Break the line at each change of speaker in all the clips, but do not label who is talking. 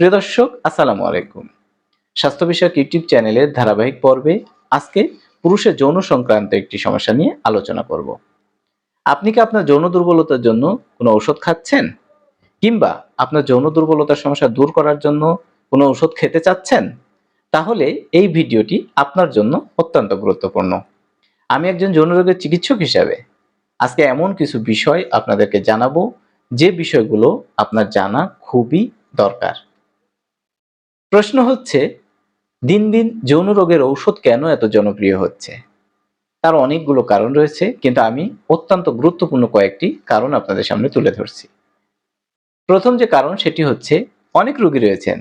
প্রিয় দর্শক, আসসালামু আলাইকুম। স্বাস্থ্য বিষয়ক ইউটিউব চ্যানেলের ধারাবাহিক পর্বে আজকে পুরুষের যৌন সংক্রান্ত একটি সমস্যা নিয়ে আলোচনা করব। আপনি কি আপনার যৌন দুর্বলতার জন্য কোনো ওষুধ খাচ্ছেন? কিংবা আপনার যৌন দুর্বলতার সমস্যা দূর করার জন্য কোনো ওষুধ খেতে চাচ্ছেন? তাহলে এই ভিডিওটি আপনার জন্য অত্যন্ত গুরুত্বপূর্ণ। আমি একজন যৌন রোগের চিকিৎসক হিসাবে আজকে এমন কিছু বিষয় আপনাদেরকে জানাব, যে বিষয়গুলো আপনার জানা খুবই দরকার। প্রশ্ন হচ্ছে, দিন দিন যৌন রোগের ঔষধ কেন এত জনপ্রিয় হচ্ছে? তার অনেকগুলো কারণ রয়েছে, কিন্তু আমি অত্যন্ত গুরুত্বপূর্ণ কয়েকটি কারণ আপনাদের সামনে তুলে ধরছি। প্রথম যে কারণ, সেটি হচ্ছে অনেক রোগী রয়েছেন,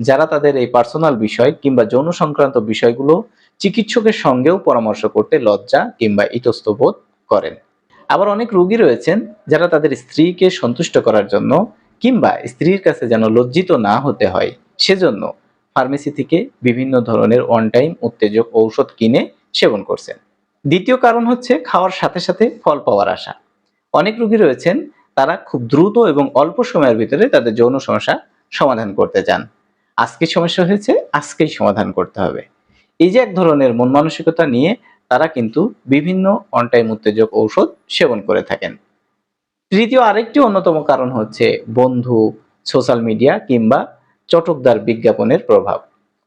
যারা তাদের এই পার্সোনাল বিষয় কিংবা যৌন সংক্রান্ত বিষয়গুলো চিকিৎসকের সঙ্গেও পরামর্শ করতে লজ্জা কিংবা ইতস্তবোধ করেন। আবার অনেক রোগী রয়েছেন, যারা তাদের স্ত্রীকে সন্তুষ্ট করার জন্য কিংবা স্ত্রীর কাছে যেন লজ্জিত না হতে হয়। সেজন্য ফার্মেসি থেকে বিভিন্ন ধরনের অন টাইম উত্তেজক ঔষধ কিনে সেবন করছেন। দ্বিতীয় কারণ হচ্ছে খাওয়ার সাথে সাথে ফল পাওয়ার আশা। অনেক রোগী রয়েছেন, তারা খুব দ্রুত এবং অল্প সময়ের ভিতরে তাদের যৌন সমস্যা সমাধান করতে চান। আজকে সমস্যা হয়েছে, আজকেই সমাধান করতে হবে। এই যে এক ধরনের মন মানসিকতা নিয়ে তারা কিন্তু বিভিন্ন অন টাইম উত্তেজক ঔষধ সেবন করে থাকেন। তৃতীয় আরেকটি অন্যতম কারণ হচ্ছে বন্ধু সোশ্যাল মিডিয়া কিংবা চটকদার বিজ্ঞাপনের প্রভাব।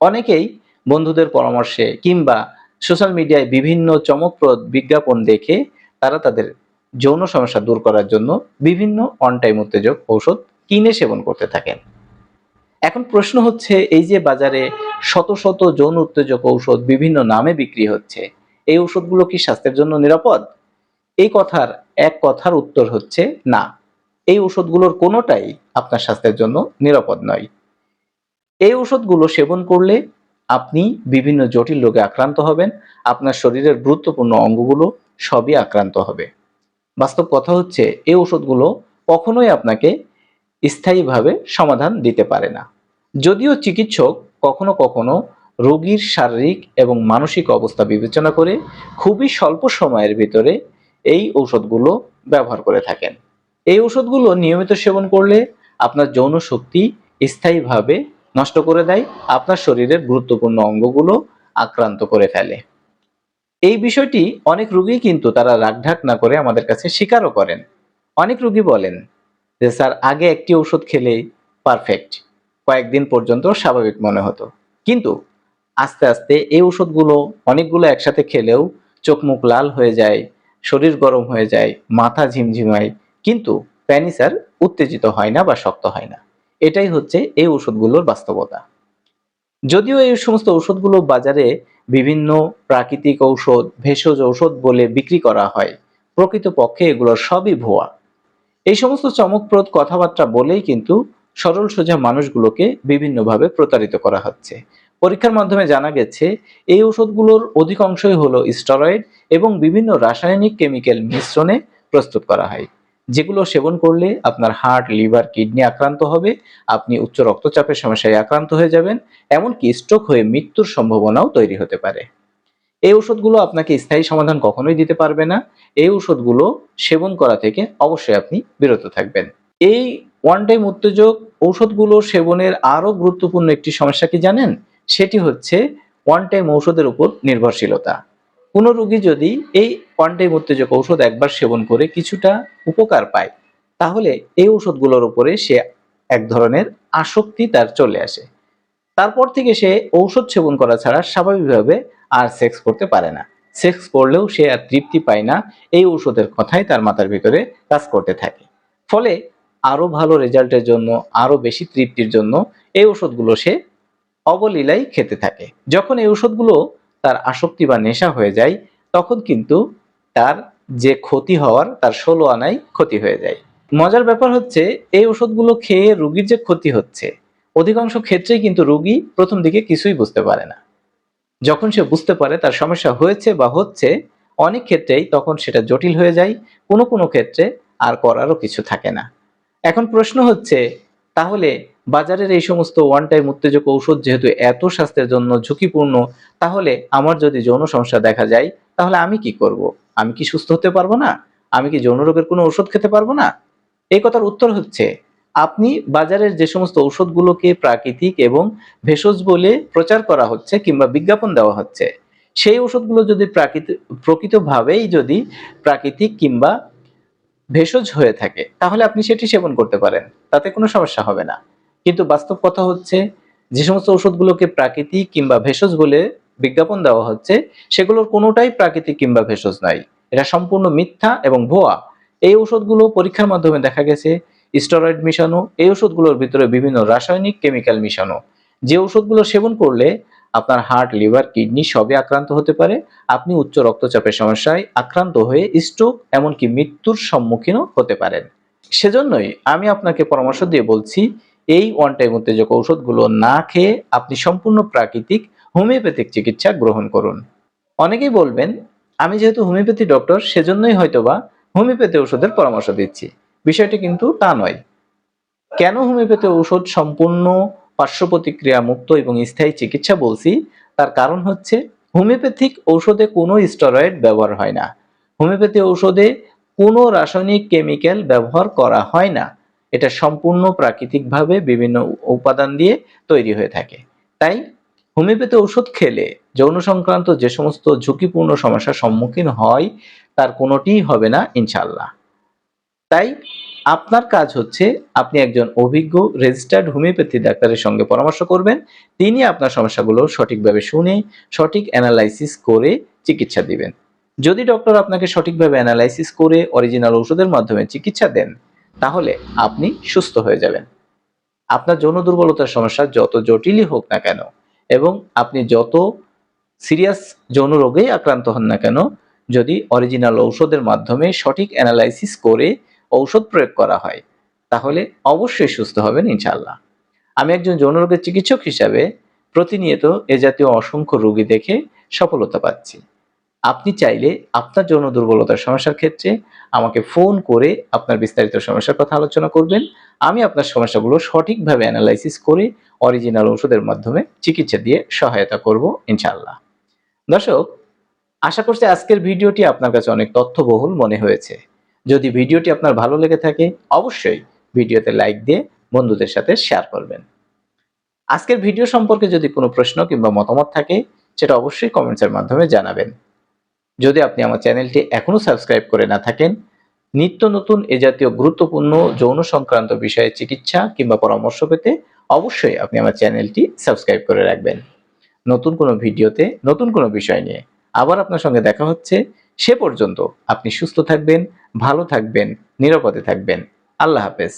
অনেকেই বন্ধুদের পরামর্শে কিংবা সোশ্যাল মিডিয়ায় বিভিন্ন চমকপ্রদ বিজ্ঞাপন দেখে তারা তাদের যৌন সমস্যা দূর করার জন্য বিভিন্ন অন টাইম উত্তেজক ঔষধ কিনে সেবন করতে থাকেন। এখন প্রশ্ন হচ্ছে, এই যে বাজারে শত শত যৌন উত্তেজক ঔষধ বিভিন্ন নামে বিক্রি হচ্ছে, এই ঔষধগুলো কি স্বাস্থ্যের জন্য নিরাপদ? এই কথার এক কথার উত্তর হচ্ছে না। এই ওষুধগুলোর কোনোটাই আপনার স্বাস্থ্যের জন্য নিরাপদ নয়। এই ওষুধগুলো সেবন করলে আপনি বিভিন্ন জটিল রোগে আক্রান্ত হবেন, আপনার শরীরের গুরুত্বপূর্ণ অঙ্গগুলো সবই আক্রান্ত হবে। বাস্তব কথা হচ্ছে, এই ওষুধগুলো কখনোই আপনাকে স্থায়ীভাবে সমাধান দিতে পারে না। যদিও চিকিৎসক কখনো কখনো রোগীর শারীরিক এবং মানসিক অবস্থা বিবেচনা করে খুবই স্বল্প সময়ের ভিতরে এই ঔষধগুলো ব্যবহার করে থাকেন। এই ওষুধগুলো নিয়মিত সেবন করলে আপনার যৌন শক্তি স্থায়ীভাবে নষ্ট করে দেয়, আপনার শরীরের গুরুত্বপূর্ণ অঙ্গগুলো আক্রান্ত করে ফেলে। এই বিষয়টি অনেক রুগী কিন্তু তারা রাগঢাক না করে আমাদের কাছে স্বীকারও করেন। অনেক রুগী বলেন যে, স্যার, আগে একটি ওষুধ খেলেই পারফেক্ট কয়েকদিন পর্যন্ত স্বাভাবিক মনে হতো। কিন্তু আস্তে আস্তে এই ওষুধগুলো অনেকগুলো একসাথে খেলেও চোখ মুখ লাল হয়ে যায়, শরীর গরম হয়ে যায়, মাথা ঝিমঝিমায়, কিন্তু প্যানিসার উত্তেজিত হয় না বা শক্ত হয় না। এটাই হচ্ছে এই ওষুধগুলোর বাস্তবতা। যদিও এই সমস্ত ওষুধগুলো বাজারে বিভিন্ন প্রাকৃতিক ঔষধ, ভেষজ ঔষধ বলে বিক্রি করা হয়, প্রকৃতপক্ষে এগুলোর সবই ভুয়া। এই সমস্ত চমকপ্রদ কথাবার্তা বলেই কিন্তু সরল সোজা মানুষগুলোকে বিভিন্নভাবে প্রতারিত করা হচ্ছে। পরীক্ষার মাধ্যমে জানা গেছে, এই ওষুধগুলোর অধিকাংশই হলো স্টেরয়েড এবং বিভিন্ন রাসায়নিক কেমিক্যাল মিশ্রণে প্রস্তুত করা হয়। যেগুলো সেবন করলে আপনার হার্ট লিভার কিডনি আক্রান্ত হবে, আপনি উচ্চ রক্তচাপের সমস্যায় আক্রান্ত হয়ে যাবেন, এমনকি স্ট্রোক হয়ে মৃত্যুর সম্ভাবনাও তৈরি হতে পারে। এই ওষুধগুলো আপনাকে স্থায়ী সমাধান কখনোই দিতে পারবে না। এই ওষুধগুলো সেবন করা থেকে অবশ্যই আপনি বিরত থাকবেন। এই ওয়ান টাইম উত্তেজক ঔষধগুলো সেবনের আরও গুরুত্বপূর্ণ একটি সমস্যা কি জানেন? সেটি হচ্ছে ওয়ান টাইম ঔষধের উপর নির্ভরশীলতা। কোনো রোগী যদি এই ওয়ান উত্তেজক ঔষধ একবার সেবন করে কিছুটা উপকার পায়, তাহলে এই ওষুধগুলোর উপরে সে এক ধরনের আসক্তি তার চলে আসে। তারপর থেকে সে ঔষধ সেবন করা ছাড়া স্বাভাবিকভাবে আর সেক্স করতে পারে না। সেক্স করলেও সে আর তৃপ্তি পায় না, এই ঔষধের কথাই তার মাথার ভিতরে কাজ করতে থাকে। ফলে আরও ভালো রেজাল্টের জন্য আরও বেশি তৃপ্তির জন্য এই ওষুধগুলো সে অবলীলায় খেতে থাকে। যখন এই ওষুধগুলো তার আসক্তি বা নেশা হয়ে যায়, তখন কিন্তু তার যে ক্ষতি হওয়ার, তার ষোলো আনাই ক্ষতি হয়ে যায়। মজার ব্যাপার হচ্ছে, এই ওষুধগুলো খেয়ে রুগীর যে ক্ষতি হচ্ছে, অধিকাংশ ক্ষেত্রেই কিন্তু রুগী প্রথম দিকে কিছুই বুঝতে পারে না। যখন সে বুঝতে পারে তার সমস্যা হয়েছে বা হচ্ছে, অনেক ক্ষেত্রেই তখন সেটা জটিল হয়ে যায়, কোনো কোনো ক্ষেত্রে আর করারও কিছু থাকে না। এখন প্রশ্ন হচ্ছে, তাহলে বাজারের এই সমস্ত ওয়ান টাইম উত্তেজক ঔষধ যেহেতু এত স্বাস্থ্যের জন্য ঝুঁকিপূর্ণ, তাহলে আমার যদি যৌন সমস্যা দেখা যায়, তাহলে আমি কি করব? আমি কি সুস্থ হতে পারব না? আমি কি যৌন রোগের কোনো ওষুধ খেতে পারব না? এই কথার উত্তর হচ্ছে, আপনি বাজারের যে সমস্ত ঔষধগুলোকে প্রাকৃতিক এবং ভেষজ বলে প্রচার করা হচ্ছে কিংবা বিজ্ঞাপন দেওয়া হচ্ছে, সেই ওষুধগুলো যদি প্রাকৃতিক প্রকৃতভাবেই যদি প্রাকৃতিক কিংবা ভেষজ হয়ে থাকে, তাহলে আপনি সেটি সেবন করতে পারেন, তাতে কোনো সমস্যা হবে না। কিন্তু বাস্তব কথা হচ্ছে, যে সমস্ত ওষুধগুলোকে প্রাকৃতিক কিংবা ভেষজ বলে বিজ্ঞাপন দেওয়া হচ্ছে, সেগুলোর কোনোটাই প্রাকৃতিক কিংবা ভেষজ নাই। এটা সম্পূর্ণ মিথ্যা এবং ভুয়া। এই ওষুধগুলো পরীক্ষার মাধ্যমে দেখা গেছে, স্টেরয়েড মিশানো, এই ওষুধগুলোর ভিতরে বিভিন্ন রাসায়নিক কেমিক্যাল মিশানো। যে ওষুধগুলো সেবন করলে আপনার হার্ট, লিভার, কিডনি সবই আক্রান্ত হতে পারে। আপনি উচ্চ রক্তচাপের সমস্যায় আক্রান্ত হয়ে স্ট্রোক, এমনকি মৃত্যুর সম্মুখীনও হতে পারেন। সেজন্যই আমি আপনাকে পরামর্শ দিয়ে বলছি এই ওয়ান টাইম উত্তেজক ঔষধগুলো না খেয়ে আপনি সম্পূর্ণ প্রাকৃতিক হোমিওপ্যাথিক চিকিৎসা গ্রহণ করুন। অনেকেই বলবেন, আমি যেহেতু হোমিওপ্যাথি ডক্টর, সেজন্যই হয়তোবা হোমিওপ্যাথি ওষুধের পরামর্শ দিচ্ছি। বিষয়টি কিন্তু তা নয়। কেন হোমিওপ্যাথি ঔষধ সম্পূর্ণ পার্শ্ব প্রতিক্রিয়া মুক্ত এবং স্থায়ী চিকিৎসা বলছি? তার কারণ হচ্ছে হোমিওপ্যাথিক ঔষধে কোনো স্টেরয়েড ব্যবহার হয় না। হোমিওপ্যাথি ঔষধে কোনো রাসায়নিক কেমিক্যাল ব্যবহার করা হয় না। এটা সম্পূর্ণ প্রাকৃতিকভাবে বিভিন্ন উপাদান দিয়ে তৈরি হয়ে থাকে। তাই হোমিওপ্যাথি ওষুধ খেলে যৌন সংক্রান্ত যে সমস্ত ঝুঁকিপূর্ণ সমস্যার সম্মুখীন হয়, তার কোনোটিই হবে না ইনশাল্লাহ তাই আপনার কাজ হচ্ছে আপনি একজন অভিজ্ঞ রেজিস্টার্ড হোমিওপ্যাথি ডাক্তারের সঙ্গে পরামর্শ করবেন। তিনি আপনার সমস্যাগুলো সঠিকভাবে শুনে, সঠিক অ্যানালাইসিস করে চিকিৎসা দিবেন। যদি ডক্টর আপনাকে সঠিকভাবে অ্যানালাইসিস করে অরিজিনাল ওষুধের মাধ্যমে চিকিৎসা দেন তাহলে আপনি সুস্থ হয়ে যাবেন। আপনার যৌন দুর্বলতার সমস্যা যত জটিলই হোক না কেন এবং আপনি যত সিরিয়াস যৌন রোগেই আক্রান্ত হন না কেন, যদি অরিজিনাল ঔষধের মাধ্যমে সঠিক অ্যানালাইসিস করে ঔষধ প্রয়োগ করা হয়, তাহলে অবশ্যই সুস্থ হবেন ইনশাল্লাহ আমি একজন যৌন রোগের চিকিৎসক হিসাবে প্রতিনিয়ত এ জাতীয় অসংখ্য রোগী দেখে সফলতা পাচ্ছি। আপনি চাইলে আপনার যৌন দুর্বলতার সমস্যার ক্ষেত্রে আমাকে ফোন করে আপনার বিস্তারিত সমস্যার কথা আলোচনা করবেন। আমি আপনার সমস্যাগুলো সঠিকভাবে অ্যানালাইসিস করে অরিজিনাল ওষুধের মাধ্যমে চিকিৎসা দিয়ে সহায়তা করব ইনশাল্লাহ দর্শক, আশা করছি আজকের ভিডিওটি আপনার কাছে অনেক তথ্যবহুল মনে হয়েছে। যদি ভিডিওটি আপনার ভালো লেগে থাকে, অবশ্যই ভিডিওতে লাইক দিয়ে বন্ধুদের সাথে শেয়ার করবেন। আজকের ভিডিও সম্পর্কে যদি কোনো প্রশ্ন কিংবা মতামত থাকে, সেটা অবশ্যই কমেন্টসের মাধ্যমে জানাবেন। যদি আপনি আমার চ্যানেলটি এখনও সাবস্ক্রাইব করে না থাকেন, নিত্য নতুন এ জাতীয় গুরুত্বপূর্ণ যৌন সংক্রান্ত বিষয়ে চিকিৎসা কিংবা পরামর্শ পেতে অবশ্যই আপনি আমার চ্যানেলটি সাবস্ক্রাইব করে রাখবেন। নতুন কোনো ভিডিওতে নতুন কোনো বিষয় নিয়ে আবার আপনার সঙ্গে দেখা হচ্ছে, সে পর্যন্ত আপনি সুস্থ থাকবেন, ভালো থাকবেন, নিরাপদে থাকবেন। আল্লাহ হাফেজ।